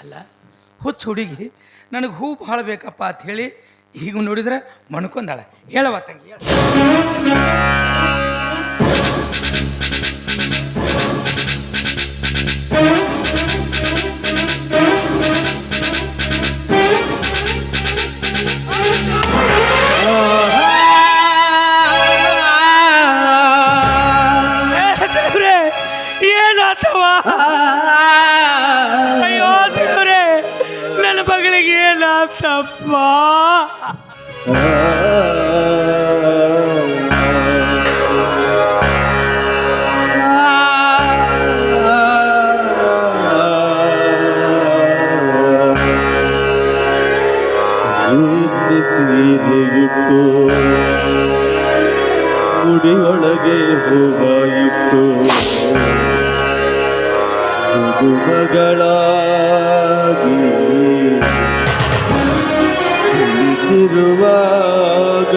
ಅಲ್ಲ ಹುಚ್ಚು ಹುಡುಗಿ ನನಗೆ ಹೂ ಭಾಳ ಬೇಕಪ್ಪ ಅಂತ ಹೇಳಿ ಈಗ ನೋಡಿದ್ರೆ ಮಣ್ಕೊಂದಾಳೆ ಹೇಳವ ತಂಗಿ ಮಗಳಿಗೆ ಏನಾತಪ್ಪ ಸೀರೆಗಿಟ್ಟು ಮುಡಿಯೊಳಗೆ ಹೂವ ಇಟ್ಟು ಮಗಳಾಗಿ ನಿಂತಿರುವಾಗ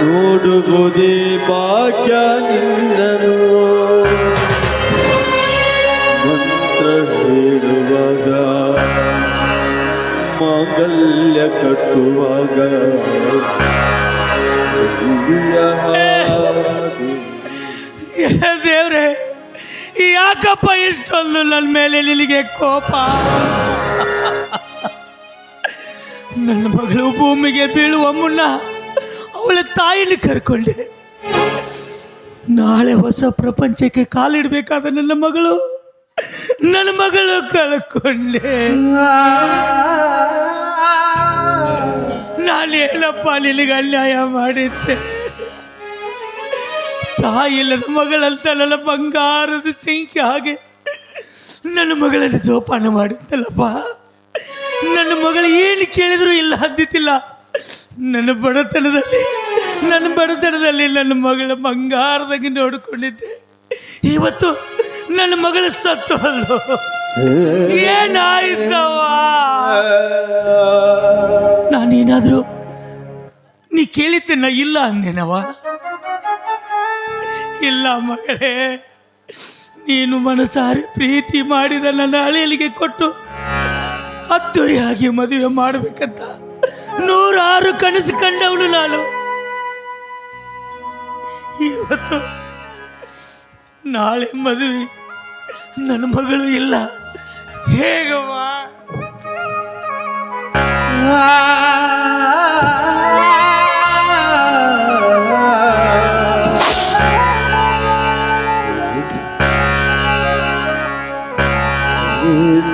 ನೋಡುವುದೇ ಭಾಗ್ಯ ನಿನ್ನನು ಮಂತ್ರ ಹೇಳುವಾಗ, ಮಾಂಗಲ್ಯ ಕಟ್ಟುವಾಗ ದೇವ್ರೆ, ಯಾಕಪ್ಪ ಇಷ್ಟೊಂದು ನನ್ನ ಮೇಲೆ ನಿನಗೆ ಕೋಪ? ನನ್ನ ಮಗಳು ಭೂಮಿಗೆ ಬೀಳುವ ಮುನ್ನ ಅವಳ ತಾಯಿನ ಕರ್ಕೊಂಡೆ. ನಾಳೆ ಹೊಸ ಪ್ರಪಂಚಕ್ಕೆ ಕಾಲಿಡಬೇಕಾದ ನನ್ನ ಮಗಳು ನನ್ನ ಮಗಳು ಕಳ್ಕೊಂಡೆ. ಏನಪ್ಪ ನಿನಗೆ ಅನ್ಯಾಯ ಮಾಡಿದ್ದೆ? ತಾಯಿಲ್ಲದ ಮಗಳಂತ ನನ್ನ ಬಂಗಾರದ ಚಿಂಕಿ ಹಾಗೆ ನನ್ನ ಮಗಳನ್ನು ಜೋಪಾನ ಮಾಡಿದ್ದಲ್ಲಪ್ಪ. ನನ್ನ ಮಗಳು ಏನು ಕೇಳಿದ್ರು ಇಲ್ಲ ಅಂದಿತ್ತಿಲ್ಲ ನನ್ನ ಬಡತನದಲ್ಲಿ ನನ್ನ ಬಡತನದಲ್ಲಿ ನನ್ನ ಮಗಳ ಬಂಗಾರದಾಗಿ ನೋಡಿಕೊಂಡಿದ್ದೆ. ಇವತ್ತು ನನ್ನ ಮಗಳು ಸತ್ತು ಅಲ್ಲೋ. ಏನಾಯ್ತವ ನಾನೇನಾದರೂ ನೀ ಕೇಳಿದ್ದೆ ನಾ ಇಲ್ಲ ಅಂದೇನವ ಇಲ್ಲ ಮಗಳೇ, ನೀನು ಮನಸಾರಿ ಪ್ರೀತಿ ಮಾಡಿದ ನನ್ನ ಅಳಿಯಲಿಗೆ ಕೊಟ್ಟು ಅದ್ದೂರಿಯಾಗಿ ಮದುವೆ ಮಾಡಬೇಕಂತ ನೂರಾರು ಕನಸು ಕಂಡವಳು ನಾನು. ಇವತ್ತು ನಾಳೆ ಮದುವೆ ನನ್ನ ಮಗಳು ಇಲ್ಲ. ಹೇಗವ್ವ?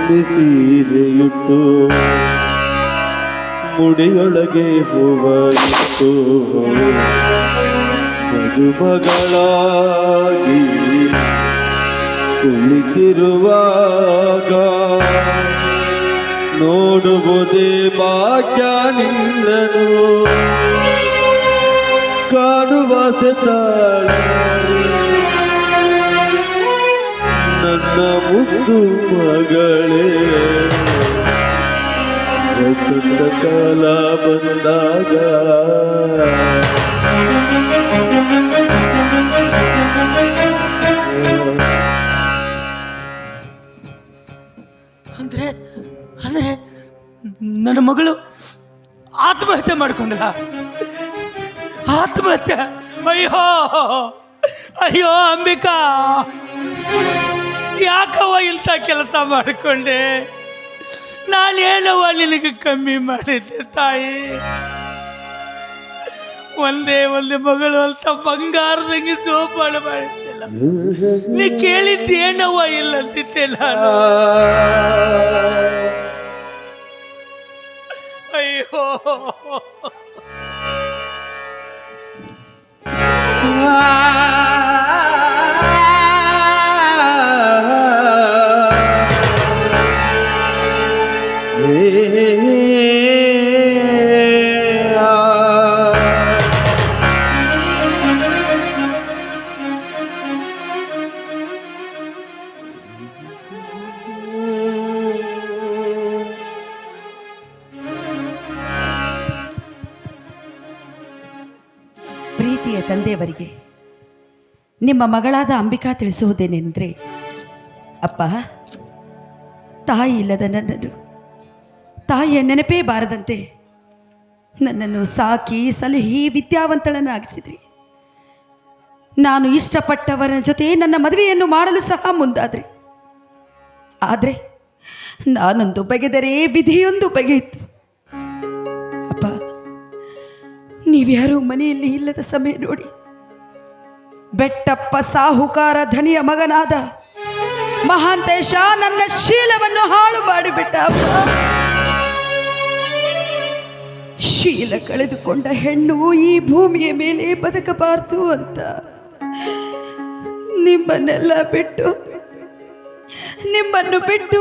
ರೇಷ್ಮೆ ಸೀರೆಯುಟ್ಟು ಮುಡಿಯೊಳಗೆ ಹೂವಿಟ್ಟು ಮಧುಮಗಳಾಗಿ ಕುಳಿತಿರುವಾಗ ನೋಡುವುದೇ ಭಾಗ್ಯ ನಿನ್ನನು ಕಾಣುವ ಸೆತಾಳ ನನ್ನ ಮುದ್ದು ಮಗಳೇ. ವಸಂತ ಕಾಲ ಬಂದಾಗ ಅಂದ್ರೆ ಅಂದ್ರೆ ನನ್ನ ಮಗಳು ಆತ್ಮಹತ್ಯೆ ಮಾಡ್ಕೊಂಡ ಆತ್ಮಹತ್ಯೆ? ಅಯ್ಯೋ ಅಯ್ಯೋ, ಅಂಬಿಕಾ. ಯಾಕವ್ವ ಇಂಥ ಕೆಲಸ ಮಾಡಿಕೊಂಡೆ? ನಾನೇನವ್ವ ನಿನಗೆ ಕಮ್ಮಿ ಮಾಡಿದ್ದೆ ತಾಯಿ? ಒಂದೇ ಒಂದೇ ಮಗಳು ಅಂತ ಬಂಗಾರದಂಗೆ ಜೋಪಾನ ಮಾಡಿದ್ದೆಲ್ಲ. ನೀ ಕೇಳಿದ್ದೇನವ್ವ ಇಲ್ಲ ಅಂತಿದ್ದೆ ನಾನು? ಅಯ್ಯೋ. ನಿಮ್ಮ ಮಗಳಾದ ಅಂಬಿಕಾ ತಿಳಿಸುವುದೇನೆಂದರೆ, ಅಪ್ಪ, ತಾಯಿ ಇಲ್ಲದ ನನ್ನನ್ನು, ತಾಯಿಯ ನೆನಪೇ ಬಾರದಂತೆ ನನ್ನನ್ನು ಸಾಕಿ ಸಲಹಿ ವಿದ್ಯಾವಂತಳನ್ನಾಗಿಸಿದ್ರಿ. ನಾನು ಇಷ್ಟಪಟ್ಟವರ ಜೊತೆ ನನ್ನ ಮದುವೆಯನ್ನು ಮಾಡಲು ಸಹ ಮುಂದಾದ್ರಿ. ಆದರೆ ನಾನೊಂದು ಬಗೆದರೆ ವಿಧಿಯೊಂದು ಬಗೆಯಿತ್ತು. ಅಪ್ಪ, ನೀವ್ಯಾರೂ ಮನೆಯಲ್ಲಿ ಇಲ್ಲದ ಸಮಯ ನೋಡಿ ಬೆಟ್ಟಪ್ಪ ಸಾಹುಕಾರ ಧನಿಯ ಮಗನಾದ ಮಹಾಂತೇಶ ನನ್ನ ಶೀಲವನ್ನು ಹಾಳು ಮಾಡಿಬಿಟ್ಟಪ್ಪ ಶೀಲ ಕಳೆದುಕೊಂಡ ಹೆಣ್ಣು ಈ ಭೂಮಿಯ ಮೇಲೆ ಬದುಕಬಾರದು ಅಂತ ನಿಮ್ಮನ್ನೆಲ್ಲ ಬಿಟ್ಟು, ನಿಮ್ಮನ್ನು ಬಿಟ್ಟು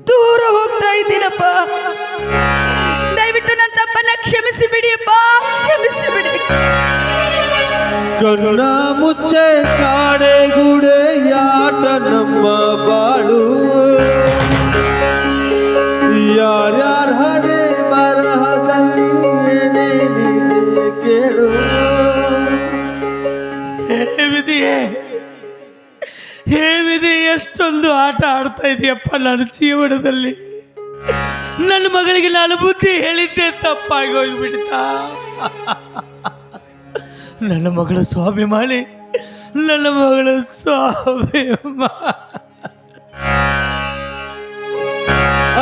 ದೂರ ಹೋಗ್ತಾ ಇದ್ದೀನಪ್ಪ. ದಯವಿಟ್ಟು ನನ್ನ ತಪ್ಪನ್ನ ಕ್ಷಮಿಸಿ ಬಿಡಿಯಪ್ಪ ಕ್ಷಮಿಸಿ ಬಿಡಿ ಕಣ್ಣ ಮುಚ್ಚೆ ಕಾಡೆ ಗುಡೆ ಯಾಟ ನಮ್ಮ ಬಾಳು. ಯಾರ್ಯಾರ ಹಣೆ ಬರಹದಲ್ಲಿ ಕೇಳು. ಹೇ ವಿಧಿಯೇ, ಹೇ ವಿಧಿ, ಎಷ್ಟೊಂದು ಆಟ ಆಡ್ತಾ ಇದೆಯಪ್ಪ ನನ್ನ ಜೀವನದಲ್ಲಿ. ನನ್ನ ಮಗಳಿಗೆ ನಾನು ಬುದ್ಧಿ ಹೇಳಿದ್ದೆ ತಪ್ಪಾಗಿ ಹೋಗ್ಬಿಡ್ತಾ. ನನ್ನ ಮಗಳ ಸ್ವಾಭಿಮಾನಿ ನನ್ನ ಮಗಳು ಸ್ವಾಭಿಮಾನಿ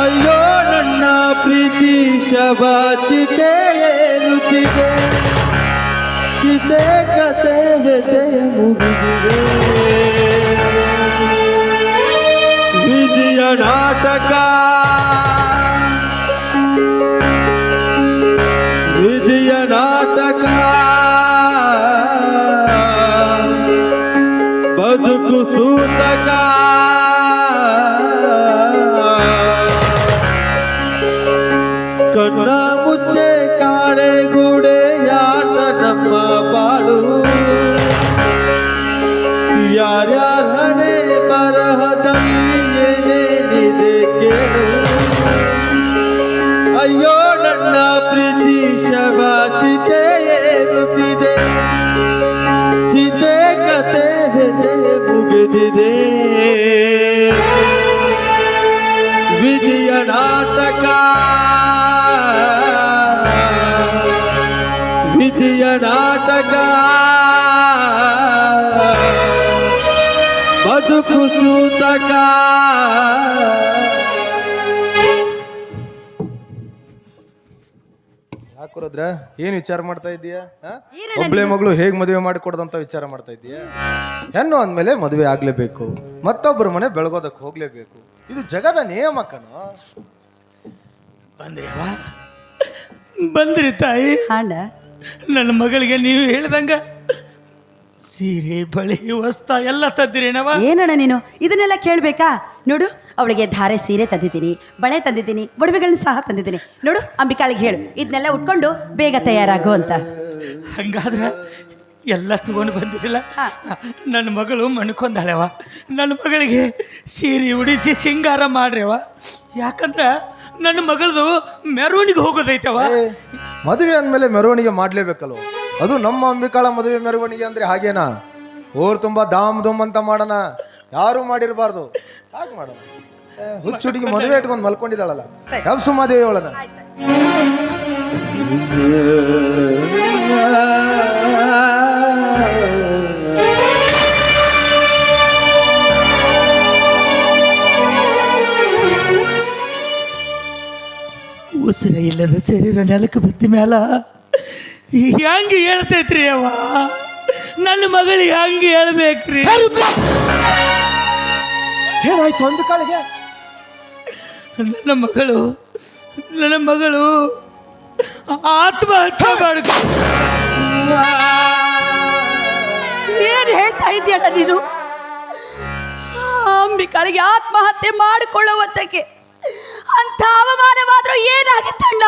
ಅಯ್ಯೋ, ನನ್ನ ಪ್ರೀತಿ ಶಬಾಚಿತೆ ಏರುತ್ತಿದೆ ಚಿತೆ ಕತೆ ವ್ಯತೆಯ ಮುಗಿದಿದೆ. ವಿಜಯ ನಾಟಕ. ಮುಗಿದಿದೆ ವಿಧಿಯ ನಾಟಕ ವಿಧಿಯ ನಾಟಕ ಬದುಕು ಸೂತಕ ಯಾಕುರದ್ರ ಏನ್ ವಿಚಾರ ಮಾಡ್ತಾ ಇದ್ದೀಯಾ? ಆ? ಒಬ್ಳೆ ಮಗಳು ಹೇಗ್ ಮದುವೆ ಮಾಡಿಕೊಡ್ದಂತ ವಿಚಾರ ಮಾಡ್ತಾ ಇದೀಯಾ ಹೆಣ್ಣು ಅಂದ್ಮೇಲೆ ಮದುವೆ ಆಗ್ಲೇಬೇಕು. ಮತ್ತೊಬ್ಬರ ಮನೆ ಬೆಳಗೋದಕ್ ಹೋಗ್ಲೇಬೇಕು. ಇದು ಜಗದ ನಿಯಮ ಕಣೋ. ಬಂದ್ರಿ ಬಂದ್ರಿ ತಾಯಿ. ನನ್ನ ಮಗಳಿಗೆ ನೀವು ಹೇಳ್ದಂಗ ಸೀರೆ ಬಳಿ ವಸ್ತ ಎಲ್ಲ ತದ್ದಿರೇನವ ಏನಣ್ಣ ನೀನು? ಇದನ್ನೆಲ್ಲ ಕೇಳಬೇಕಾ? ನೋಡು ಅವಳಿಗೆ ಧಾರೆ ಸೀರೆ ತಂದಿದ್ದೀನಿ ಬಳೆ ತಂದಿದ್ದೀನಿ ಒಡವೆಗಳನ್ನ ಸಹ ತಂದಿದ್ದೀನಿ. ನೋಡು ಅಂಬಿಕಾಳಿಗೆ ಹೇಳು ಇದನ್ನೆಲ್ಲ ಉಟ್ಕೊಂಡು ಬೇಗ ತಯಾರಾಗು ಅಂತ. ಹಂಗಾದ್ರೆ ಎಲ್ಲ ತಗೊಂಡು ಬಂದಿರಲ್ಲ? ನನ್ನ ಮಗಳು ಮಣ್ಕೊಂದಾಳೆವ ನನ್ನ ಮಗಳಿಗೆ ಸೀರೆ ಉಡಿಸಿ ಸಿಂಗಾರ ಮಾಡ್ರವ ಯಾಕಂದ್ರ ನನ್ನ ಮಗಳದು ಮೆರವಣಿಗೆ ಹೋಗೋದೈತವ? ಮದುವೆ ಅಂದ್ಮೇಲೆ ಮೆರವಣಿಗೆ ಮಾಡ್ಲೇಬೇಕಲ್ವ? ಅದು ನಮ್ಮ ಅಂಬಿಕಾಳ ಮದುವೆ ಮೆರವಣಿಗೆ ಅಂದ್ರೆ ಹಾಗೇನಾ? ಊರ್ ತುಂಬಾ ದಾಮ್ ದುಮ್ ಅಂತ ಮಾಡೋಣ. ಯಾರು ಮಾಡಿರಬಾರ್ದು. ಹಾಗೆ ಮಾಡೋಣ. ಹುಚ್ಚುಡಿಗೆ ಹುಚ್ಚು ಹುಡುಗಿ ಮದುವೆ ಇಟ್ಕೊಂಡು ಮಲ್ಕೊಂಡಿದ್ದಾಳಲ್ಲ. ಯಾವ ಸುಮಾದೇವಿ ಅವಳನ್ನ ಉಸಿರ ಇಲ್ಲದ ಶರೀರ ನೆಲಕ್ಕೆ ಬಿದ್ದ ಮ್ಯಾಲ ಹೆಂಗೆ ಹೇಳ್ತೈತ್ರಿ ಅವ? ನನ್ನ ಮಗಳಿಗೆ ಹೆಂಗೆ ಹೇಳ್ಬೇಕ್ರಿ? ಏನಾಯ್ತು ಒಂದು ಕಾಳಿಗೆ? ನನ್ನ ಮಗಳು ನನ್ನ ಮಗಳು ಆತ್ಮಹತ್ಯೆ ಮಾಡ್ಕೊ ಏನು ಹೇಳ್ತಾ ಇದೆಯಲ್ಲ ನೀನು? ಅಂಬಿಕಾಳಿಗೆ ಆತ್ಮಹತ್ಯೆ ಮಾಡಿಕೊಳ್ಳುವಂತಕ್ಕೆ ಅಂತ ಅವಮಾನವಾದ್ರೂ ಏನಾಗಿತ್ತಣ್ಣ?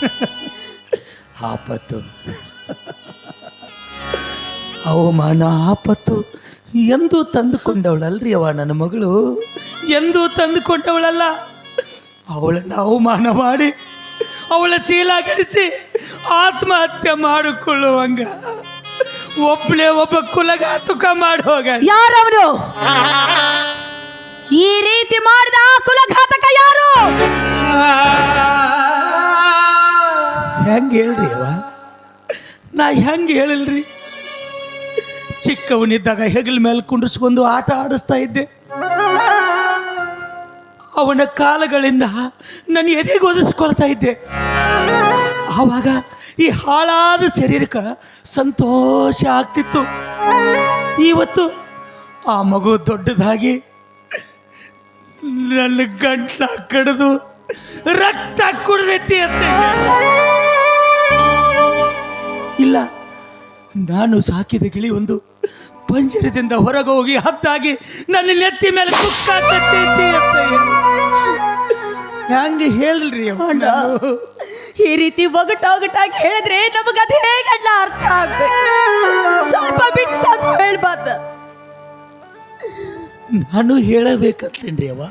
ಆಪತ್ತು. ಅವಮಾನ ಆಪತ್ತು ಎಂದೂ ತಂದುಕೊಂಡವಳಲ್ರಿ ಅವ ನನ್ನ ಮಗಳು. ಎಂದೂ ತಂದುಕೊಂಡವಳಲ್ಲ. ಅವಳನ್ನು ಅವಮಾನ ಮಾಡಿ ಅವಳ ಚೀಲ ಗಡಿಸಿ ಆತ್ಮಹತ್ಯೆ ಮಾಡಿಕೊಳ್ಳುವಂಗ. ಒಬ್ಬಳೇ ಒಬ್ಬ ಕುಲಗಾತುಕ ಮಾಡಿ ಯಾರವರು ಈ ರೀತಿ ಮಾಡಿದ ಕುಲಘಾತಕ ಯಾರು? ಹೆಂಗೆ ಹೇಳ್ರಿ ಅವ? ನಾ ಹೆಂಗೆ ಹೇಳಿಲ್ರಿ? ಚಿಕ್ಕವನಿದ್ದಾಗ ಹೆಗಲ ಮೇಲೆ ಕುಂಡ್ರಿಸ್ಕೊಂಡು ಆಟ ಆಡಿಸ್ತಾ ಇದ್ದೆ. ಅವನ ಕಾಲಗಳಿಂದ ನನ್ನ ಎದೆಗೆ ಒದಿಸ್ಕೊಳ್ತಾ ಇದ್ದೆ. ಆವಾಗ ಈ ಹಾಳಾದ ಶರೀರಕ್ಕೆ ಸಂತೋಷ ಆಗ್ತಿತ್ತು. ಇವತ್ತು ಆ ಮಗು ದೊಡ್ಡದಾಗಿ ನನ್ನ ಗಂಟ್ಲ ಕಡಿದು ರಕ್ತ ಕುಡ್ದೈತಿ ಅಂತ. ಇಲ್ಲ ನಾನು ಸಾಕಿದ ಗಿಳಿ ಒಂದು ಪಂಜರದಿಂದ ಹೊರಗೆ ಹೋಗಿ ಹತ್ತಾಗಿ ನನ್ನ ನೆತ್ತಿ ಮೇಲೆ ಕುಕ್ಕಾಕತ್ತೈತಿ ಅಂತ. ಹೇಳಿ. ಹೆಂಗೆ ಹೇಳ್ರಿ ಈ ರೀತಿ ಒಗಟ ಒಗಟಾಗಿ ಹೇಳಿದ್ರೆ ನಮಗ ಅದೇ ಹೇಗಲ್ಲ ಅರ್ಥ ಆಗ್ಬೇಕು? ಸ್ವಲ್ಪ ಬಿಟ್ಟು ಸಾಕು ಹೇಳ್ಬಾರ್ದ. ನಾನು ಹೇಳಬೇಕಂತೇನ್ರಿ ಅವ?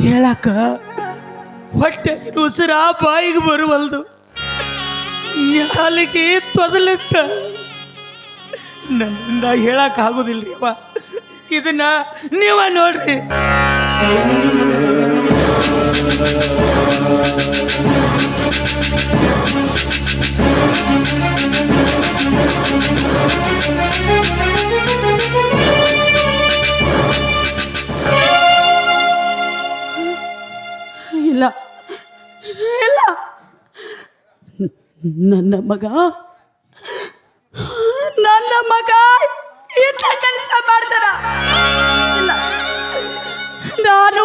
ಹೇಳಕ ಹೊಟ್ಟೆಗಿನ ಉಸಿರ ಬಾಯಿಗೆ ಬರುವಲ್ದು. ನಾಲಿಗೆ ತೊದಲತ್ತ ನನ್ನಿಂದ ಹೇಳಕ್ ಆಗುದಿಲ್ರಿ ಅವ? ಇದನ್ನ ನೀವ ನೋಡ್ರಿ. ನನ್ನ ಮಗ ನನ್ನ ಮಗ ಇಂಥ ಕೆಲಸ ಮಾಡ್ತಾರ? ನಾನು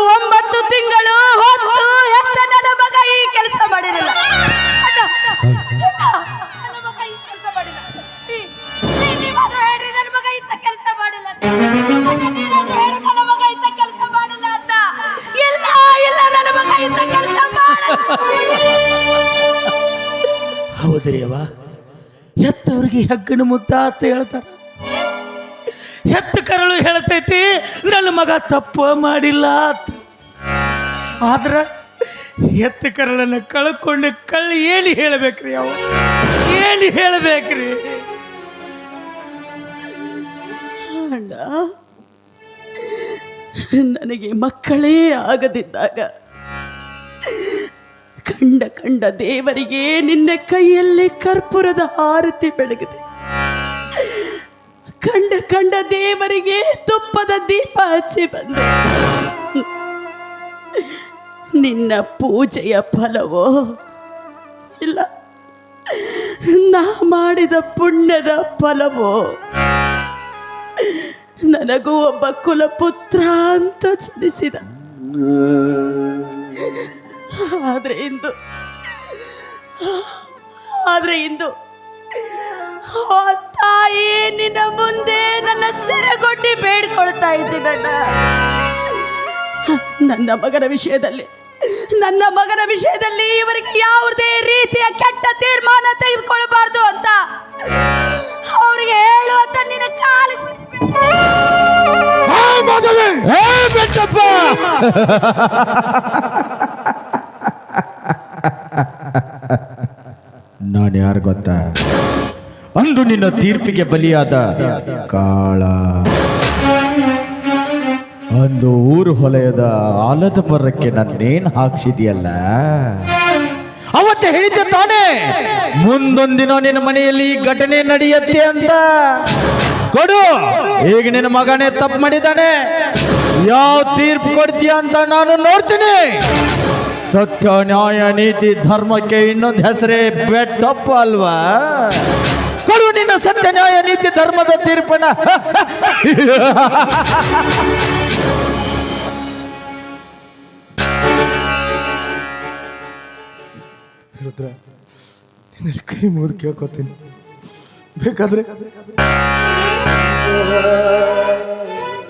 ಹೆಗ್ಗಣ ಮುದ್ದ ಅಂತ ಹೇಳ್ತಾರ. ಹೆತ್ತ ಕರಳು ಹೇಳ್ತೈತಿ, ನನ್ನ ಮಗ ತಪ್ಪು ಮಾಡಿಲ್ಲ ಅಂತ. ಆದ್ರ ಹೆತ್ತ ಕರಳನ್ನ ಕಳ್ಕೊಂಡು ಕಳ್ಳಿ ಏನು ಹೇಳಬೇಕ್ರಿ ಅವ? ಏನು ಹೇಳಬೇಕ್ರಿ? ನನಗೆ ಮಕ್ಕಳೇ ಆಗದಿದ್ದಾಗ ಕಂಡ ಕಂಡ ದೇವರಿಗೆ ನಿನ್ನ ಕೈಯಲ್ಲಿ ಕರ್ಪೂರದ ಆರತಿ ಬೆಳಗಿದೆ. ಕಂಡ ಕಂಡ ದೇವರಿಗೆ ತುಪ್ಪದ ದೀಪ ಹಚ್ಚಿ ಬಂದೆ. ನಿನ್ನ ಪೂಜೆಯ ಫಲವೋ? ಇಲ್ಲ. ನಾ ಮಾಡಿದ ಪುಣ್ಯದ ಫಲವೋ? ನನಗೂ ಒಬ್ಬ ಕುಲಪುತ್ರ ಅಂತ ಜನಿಸಿದ. ಆದ್ರೆ ಇಂದು ಆದ್ರೆ ಇಂದು ಆ ತಾಯಿ ನಿನ್ನ ಮುಂದೆ ನನ್ನ ಸೆರೆಗೊಡ್ಡಿ ಬೇಡ್ಕೊಳ್ತಾ ಇದ್ದೀನಣ್ಣ ನನ್ನ ಮಗನ ವಿಷಯದಲ್ಲಿ ನನ್ನ ಮಗನ ವಿಷಯದಲ್ಲಿ ಇವರಿಗೆ ಯಾವುದೇ ರೀತಿಯ ಕೆಟ್ಟ ತೀರ್ಮಾನ ತೆಗೆದುಕೊಳ್ಬಾರ್ದು ಅಂತ ಅವ್ರಿಗೆ ಹೇಳು ಅಂತ ನಿನ್ನ ಕಾಲ ನಾನು ಯಾರು ಗೊತ್ತಾ? ಅಂದು ನಿನ್ನ ತೀರ್ಪಿಗೆ ಬಲಿಯಾದ ಕಾಳ. ಅಂದು ಊರು ಹೊಲೆಯದ ಆಲದ ಮರಕ್ಕೆ ನನ್ನೇನ್ ಹಾಕ್ಸಿದೆಯಲ್ಲ? ಅವತ್ತೆ ಹೇಳಿದ್ದೆ ತಾನೇ, ಮುಂದೊಂದಿನ ನಿನ್ನ ಮನೆಯಲ್ಲಿ ಈ ಘಟನೆ ನಡೆಯತ್ತೆ ಅಂತ. ಕೊಡು, ಈಗ ನಿನ್ನ ಮಗನೇ ತಪ್ಪು ಮಾಡಿದ್ದಾನೆ. ಯಾವ ತೀರ್ಪು ಕೊಡ್ತೀಯ ಅಂತ ನಾನು ನೋಡ್ತೀನಿ. ಸತ್ಯ ನ್ಯಾಯ ನೀತಿ ಧರ್ಮಕ್ಕೆ ಇನ್ನೊಂದು ಹೆಸರೇ ಬೆಟ್ಟಪ್ಪ ಅಲ್ವಾ? ಕೊಡು ನಿನ್ನ ಸತ್ಯ ನ್ಯಾಯ ನೀತಿ ಧರ್ಮದ ತೀರ್ಪನ ರುದ್ರ ನಿನ್ನಲ್ಲಿ ಕೈ ಮುಗಿದು ಕೇಳ್ಕೊತೀನಿ. ಬೇಕಾದ್ರೆ.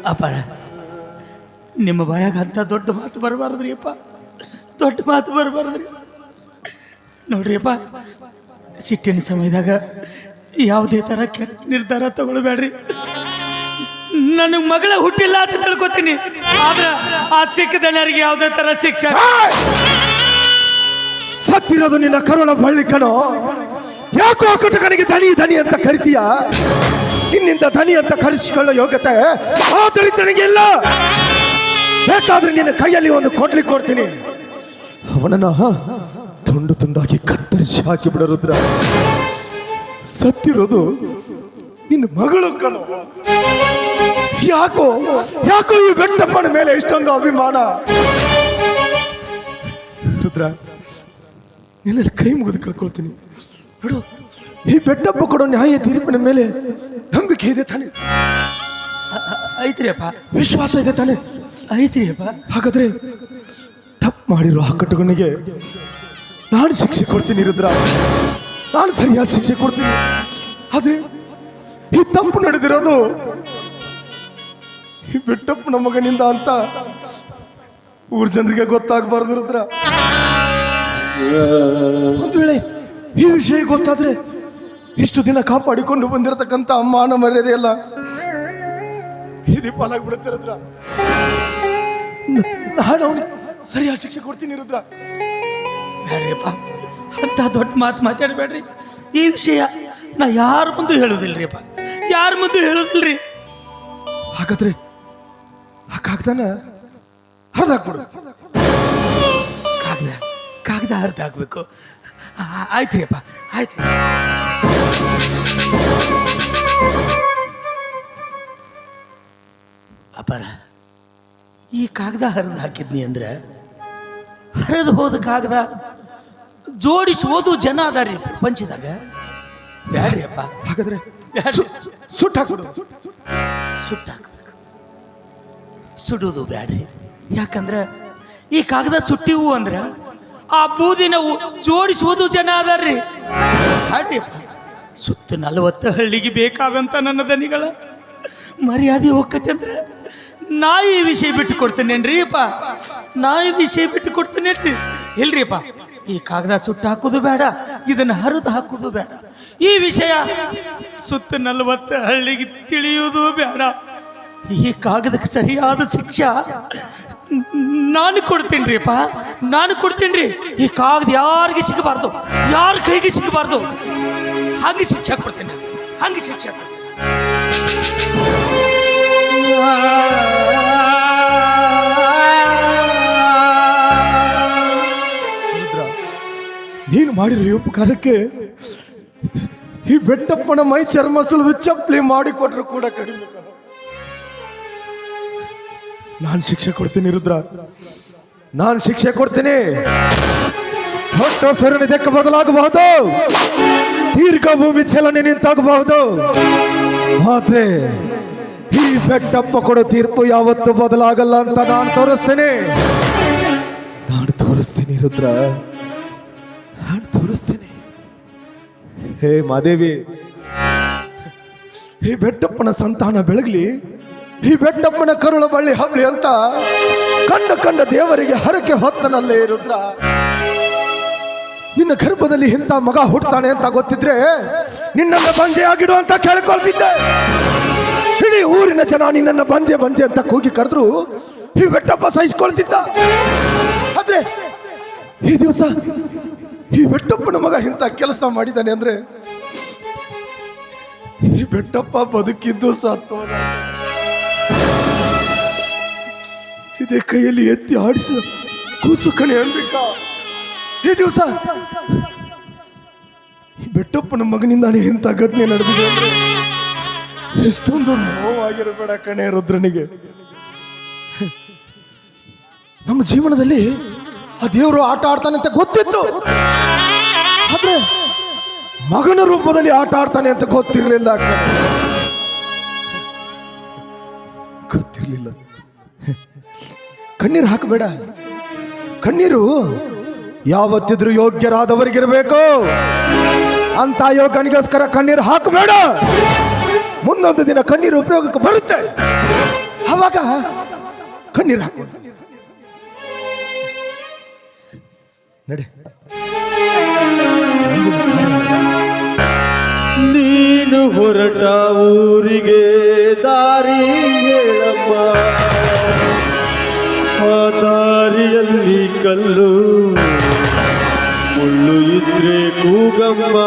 ಅಪ್ಪ ನಿಮ್ಮ ಬಾಯಾಗ ಅಂತ ದೊಡ್ಡ ಮಾತು ಬರಬಾರದ್ರಿ ಅಪ್ಪ ದೊಡ್ಡ ಮಾತು ಬರಬಾರ್ದ್ರಿ ನೋಡ್ರಿಯಪ್ಪ ಸಿಟ್ಟಿನ ಸಮಯದಾಗ ಯಾವುದೇ ಥರ ಕೆಟ್ಟ ನಿರ್ಧಾರ ತಗೊಳ್ಬೇಡ್ರಿ. ನನಗೆ ಮಗಳ ಹುಟ್ಟಿಲ್ಲ ಅಂತ ತಿಳ್ಕೊತೀನಿ. ಆದ್ರೆ ಆ ಚಿಕ್ಕ ದಣ್ಯರಿಗೆ ಯಾವುದೇ ಥರ ಶಿಕ್ಷೆ ಸತ್ತಿರೋದು ನಿನ್ನ ಕರುಳ ಬಳ್ಳಿ ಕಣೋ. ಯಾಕೋ ಕುಟುಕನಿಗೆ ಧನಿ ದನಿ ಅಂತ ಕರಿತೀಯ? ನಿನ್ನಿಂದ ಧನಿ ಅಂತ ಕರೆಸಿಕೊಳ್ಳೋ ಯೋಗ್ಯತೆ ಆ ದರಿದ್ರನಿಗೆ ಇಲ್ಲ. ಬೇಕಾದ್ರೆ ನಿನ್ನ ಕೈಯಲ್ಲಿ ಒಂದು ಕೊಡ್ಲಿ ಕೊಡ್ತೀನಿ. ಅವನನ್ನ ತುಂಡು ತುಂಡಾಗಿ ಕತ್ತರಿಸಿ ಹಾಕಿ ಬಿಡ ರುದ್ರ. ಸತ್ತಿರೋದು ನಿನ್ನ ಮಗಳು ಕಣೋ. ಯಾಕೋ ಯಾಕೋ ಈ ಬೆಟ್ಟಪ್ಪನ ಮೇಲೆ ಇಷ್ಟೊಂದು ಅಭಿಮಾನ? ರುದ್ರ ನಿನ್ನಲ್ಲಿ ಕೈ ಮುಗಿದು ಕಳ್ಕೊಳ್ತೀನಿ. ನೋಡು ಈ ಬೆಟ್ಟಪ್ಪ ಕೊಡೋ ನ್ಯಾಯ ತೀರ್ಪಿನ ಮೇಲೆ ನಂಬಿಕೆ ಇದೆ ತಾನೆ. ಐತ್ರಿ ಅಪ್ಪ. ವಿಶ್ವಾಸ ಇದೆ ತಾನೆ. ಐತ್ರಿ ಅಪ್ಪ. ಹಾಗಾದ್ರೆ ಮಾಡಿರೋ ಆ ನಾನು ಶಿಕ್ಷೆ ಕೊಡ್ತೀನಿ ರುದ್ರ. ನಾನು ಸರಿಯಾದ ಶಿಕ್ಷೆ ಕೊಡ್ತೀನಿ. ಆದ್ರೆ ಈ ತಪ್ಪು ನಡೆದಿರೋದು ಈ ಬೆಟ್ಟಪ್ಪನ ಮಗನಿಂದ ಅಂತ ಊರ್ ಜನರಿಗೆ ಗೊತ್ತಾಗಬಾರ್ದು ರುದ್ರ. ಒಂದು ವೇಳೆ ಈ ವಿಷಯ ಗೊತ್ತಾದ್ರೆ ಇಷ್ಟು ದಿನ ಕಾಪಾಡಿಕೊಂಡು ಬಂದಿರತಕ್ಕಂತ ಅಮ್ಮನ ಮರ್ಯಾದೆ ಎಲ್ಲ ಹಿದಿ ಪಾಲಾಗಿ ಬಿಡುತ್ತೆ ರುದ್ರ. ನಾನು ಅವನಿಗೆ ಸರಿಯಾದ ಶಿಕ್ಷೆ ಕೊಡ್ತೀನಿ ರುದ್ರ. ಬೇರೆಪ್ಪ ಅಂತ ದೊಡ್ಡ ಮಾತು ಮಾತಾಡಬೇಡ್ರಿ. ಈ ವಿಷಯ ನಾ ಯಾರ ಮುಂದೆ ಹೇಳೋದಿಲ್ರಿ ಅಪ್ಪ ಯಾರ ಮುಂದೆ ಹೇಳೋದಿಲ್ರಿ? ಹಾಗಾದ್ರೆ ಆ ಕಾಗ್ದಾನ ಹರಿದಾಕ್ಬಿಡು ಕಾಗದ ಕಾಗದ ಹರಿದಾಕ್ಬೇಕು ಆಯ್ತು ರೀ ಅಪ್ಪ ಆಯ್ತು. ಅಪಾರ. ಈ ಕಾಗದ ಹರಿದು ಹಾಕಿದ್ನಿ ಅಂದ್ರೆ ಹರಿದು ಹೋದ ಕಾಗದ ಜೋಡಿಸಿ ಓದು ಜನ ಅದಾರಿ ಪ್ರಪಂಚದಾಗ. ಬ್ಯಾಡ್ರಿ. ಅಪ್ಪ ಹಾಗಾದ್ರೆ ಸುಟ್ಟ ಹಾಕ್ಬಿಡು. ಸುಟ್ಟು ಹಾಕ್ಬೇಕು. ಸುಡುವುದು ಬ್ಯಾಡ್ರಿ. ಯಾಕಂದ್ರೆ ಈ ಕಾಗದ ಸುಟ್ಟಿವು ಅಂದ್ರೆ ಆ ಬೂದಿನ ಜೋಡಿಸೋದು ಜೋಡಿಸುವುದು ಜನ ಅದಾರ್ರಿ. ಹಾಡ್ರಿಯಪ್ಪ ಸುತ್ತ ನಲವತ್ತು ಹಳ್ಳಿಗೆ ಬೇಕಾದಂತ ನನ್ನ ದನಿಗಳ ಮರ್ಯಾದೆ ಹೋಗತ್ತೆ ಅಂದ್ರೆ ನಾ ಈ ವಿಷಯ ಬಿಟ್ಟು ಕೊಡ್ತೇನೇನ್ರಿ ಅಪ್ಪ. ನಾ ಈ ವಿಷಯ ಬಿಟ್ಟು ಕೊಡ್ತೇನೇನ್ರಿ ಇಲ್ರಿಪ್ಪ, ಈ ಕಾಗದ ಸುಟ್ಟು ಹಾಕೋದು ಬೇಡ, ಇದನ್ನು ಹರಿದು ಹಾಕೋದು ಬೇಡ. ಈ ವಿಷಯ ಸುತ್ತ ನಲವತ್ತು ಹಳ್ಳಿಗೆ ತಿಳಿಯುವುದು ಬೇಡ. ಈ ಕಾಗದಕ್ಕೆ ಸರಿಯಾದ ಶಿಕ್ಷೆ ನಾನು ಕೊಡ್ತೇನ್ರಿ ಅಪ್ಪ ನಾನು ಕೊಡ್ತೀನಿ ಈ ಕಾಗದ ಯಾರಿಗೆ ಸಿಗಬಾರ್ದು, ಯಾರ ಕೈಗೆ ಸಿಗಬಾರ್ದು, ಹಂಗೆ ಶಿಕ್ಷೆ ಕೊಡ್ತೀನಿ, ಹಂಗೆ ಶಿಕ್ಷೆ ನೀನು ಮಾಡಿರಿ ಉಪಕಾರಕ್ಕೆ ಈ ಬೆಟ್ಟಪ್ಪನ ಮೈ ಚರ್ಮ ಸುಲಿದು ಚಪ್ಪಲಿ ಮಾಡಿಕೊಟ್ರು ಕೂಡ ಕಡಿಮೆ. ನಾನು ಶಿಕ್ಷೆ ಕೊಡ್ತೀನಿ ರುದ್ರ. ನಾನು ಶಿಕ್ಷೆ ಕೊಡ್ತೀನಿ. ದೊಡ್ಡ ಸರಣಿ ದೆಕ್ಕ ಬದಲಾಗಬಹುದು. ದೀರ್ಘ ಭೂಮಿ ಚಲನೆ ನಿಂತಾಗಬಹುದು. ಆದ್ರೆ ಈ ಬೆಟ್ಟಪ್ಪ ಕೊಡೋ ತೀರ್ಪು ಯಾವತ್ತೂ ಬದಲಾಗಲ್ಲ ಅಂತ ನಾನು ತೋರಿಸ್ತೇನೆ. ನಾನು ತೋರಿಸ್ತೀನಿ ರುದ್ರ. ನಾನು ತೋರಿಸ್ತೀನಿ. ಹೇ ಮಾದೇವಿ. ಈ ಬೆಟ್ಟಪ್ಪನ ಸಂತಾನ ಬೆಳಗಲಿ ಈ ಬೆಟ್ಟಪ್ಪನ ಕರುಳ ಬಳ್ಳಿ ಹಬ್ಳಿ ಅಂತ ಕಂಡ ಕಂಡ ದೇವರಿಗೆ ಹರಕೆ ಹೊತ್ತನಲ್ಲೇ ರುದ್ರ. ನಿನ್ನ ಗರ್ಭದಲ್ಲಿ ಇಂಥ ಮಗ ಹುಟ್ಟತಾನೆ ಅಂತ ಗೊತ್ತಿದ್ರೆ ನಿನ್ನನ್ನ ಬಂಜೆ ಆಗಿಡು ಅಂತ ಕೇಳ್ಕೊಳ್ತಿದ್ದೆ. ಇಡೀ ಊರಿನ ಜನ ನಿನ್ನನ್ನ ಬಂಜೆ ಬಂಜೆ ಅಂತ ಕೂಗಿ ಕರೆದ್ರು ಈ ಬೆಟ್ಟಪ್ಪ ಸಹಿಸ್ಕೊಳ್ತಿದ್ದ. ಆದ್ರೆ ಈ ದಿವಸ ಈ ಬೆಟ್ಟಪ್ಪನ ಮಗ ಇಂಥ ಕೆಲಸ ಮಾಡಿದ್ದಾನೆ ಅಂದರೆ ಈ ಬೆಟ್ಟಪ್ಪ ಬದುಕಿದ್ದು ಸತ್ತು ಇದೇ ಕೈಯಲ್ಲಿ ಎತ್ತಿ ಆಡಿಸ ಕೂಸು ಕಣಿ ಅನ್ಬೇಕಾ ಈ ದಿವಸ ಈ ಬೆಟ್ಟಪ್ಪನ ಮಗನಿಂದಾನೆ ಇಂಥ ಘಟನೆ ನಡೆದಿದೆ ಎಷ್ಟೊಂದು ನೋವಾಗಿರಬೇಡ ಕಣೆ ರುದ್ರನಿಗೆ. ನಮ್ಮ ಜೀವನದಲ್ಲಿ ಆ ದೇವರು ಆಟ ಆಡ್ತಾನೆ ಅಂತ ಗೊತ್ತಿತ್ತು. ಆದ್ರೆ ಮಗನ ರೂಪದಲ್ಲಿ ಆಟ ಆಡ್ತಾನೆ ಅಂತ ಗೊತ್ತಿರಲಿಲ್ಲ ಗೊತ್ತಿರಲಿಲ್ಲ. ಕಣ್ಣೀರು ಹಾಕಬೇಡ. ಕಣ್ಣೀರು ಯಾವತ್ತಿದ್ರೂ ಯೋಗ್ಯರಾದವರಿಗಿರಬೇಕು. ಅಂತ ಯೋಗನಿಗೋಸ್ಕರ ಕಣ್ಣೀರು ಹಾಕಬೇಡ. ಮುಂದೊಂದು ದಿನ ಕಣ್ಣೀರು ಉಪಯೋಗಕ್ಕೆ ಬರುತ್ತೆ. ಅವಾಗ ಕಣ್ಣೀರು ಹಾಕು ನಡೆ. ನೀನು ಹೊರಟ ಊರಿಗೆ ದಾರಿ ಹೇಳಪ್ಪ. ಆ ದಾರಿಯಲ್ಲಿ ಕಲ್ಲು ಮುಳ್ಳು ಇದ್ರೆ ಕೂಗಮ್ಮ.